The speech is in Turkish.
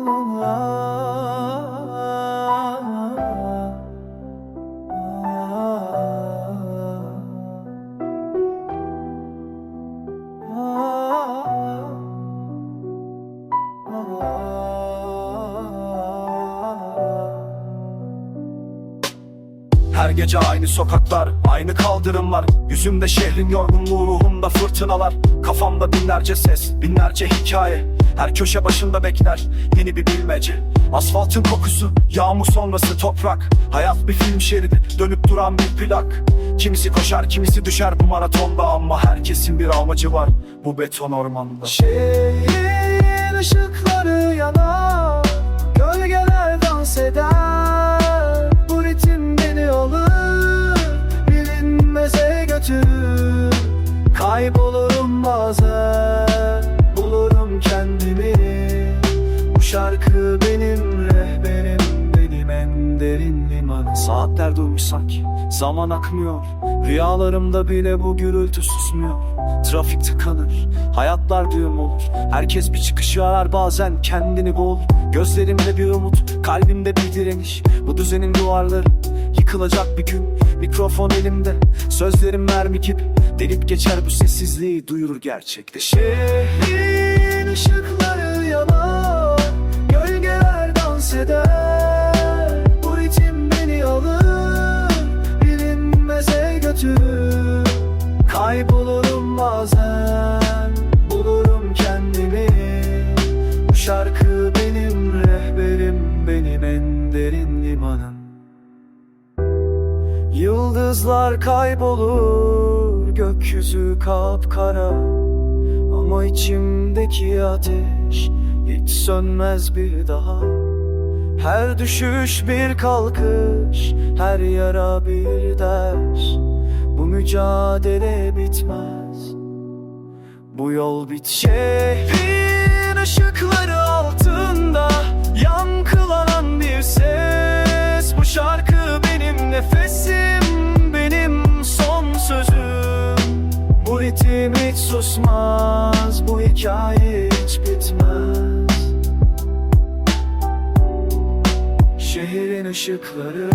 Her gece aynı sokaklar, aynı kaldırımlar. Yüzümde şehrin yorgunluğu, ruhumda fırtınalar. Kafamda binlerce ses, binlerce hikaye Her köşe başında bekler yeni bir bilmece. Asfaltın kokusu, yağmur sonrası toprak. Hayat bir film şeridi, dönüp duran bir plak. Kimisi koşar, kimisi düşer bu maratonda Ama herkesin bir amacı var. Bu beton ormanda. Şehrin ışıkları yanar Gölgeler dans eder. Bu ritim beni alır Bilinmeze götürür. Kaybolurum şarkı benim rehberim Benim en derin limanım Saatler durmuş sanki Zaman akmıyor. Rüyalarımda bile bu gürültü susmuyor. Trafik tıkanır Hayatlar düğüm olur. Herkes bir çıkışı arar bazen kendini bul Gözlerimde bir umut Kalbimde bir direniş. Bu düzenin duvarları Yıkılacak bir gün. Mikrofon elimde Sözlerim mermi gibi. Delip geçer bu sessizliği Duyurur gerçekte Şehrin bazen Bulurum kendimi. Bu şarkı benim rehberim Benim en derin limanım. Yıldızlar kaybolur Gökyüzü kapkara. Ama içimdeki ateş Hiç sönmez bir daha. Her düşüş bir kalkış Her yara bir ders. Bu mücadele bitmez Bu yol bit Şehrin ışıkları altında Yankılanan bir ses. Bu şarkı benim nefesim Benim son sözüm. Bu ritim hiç susmaz Bu hikaye hiç bitmez. Şehrin ışıkları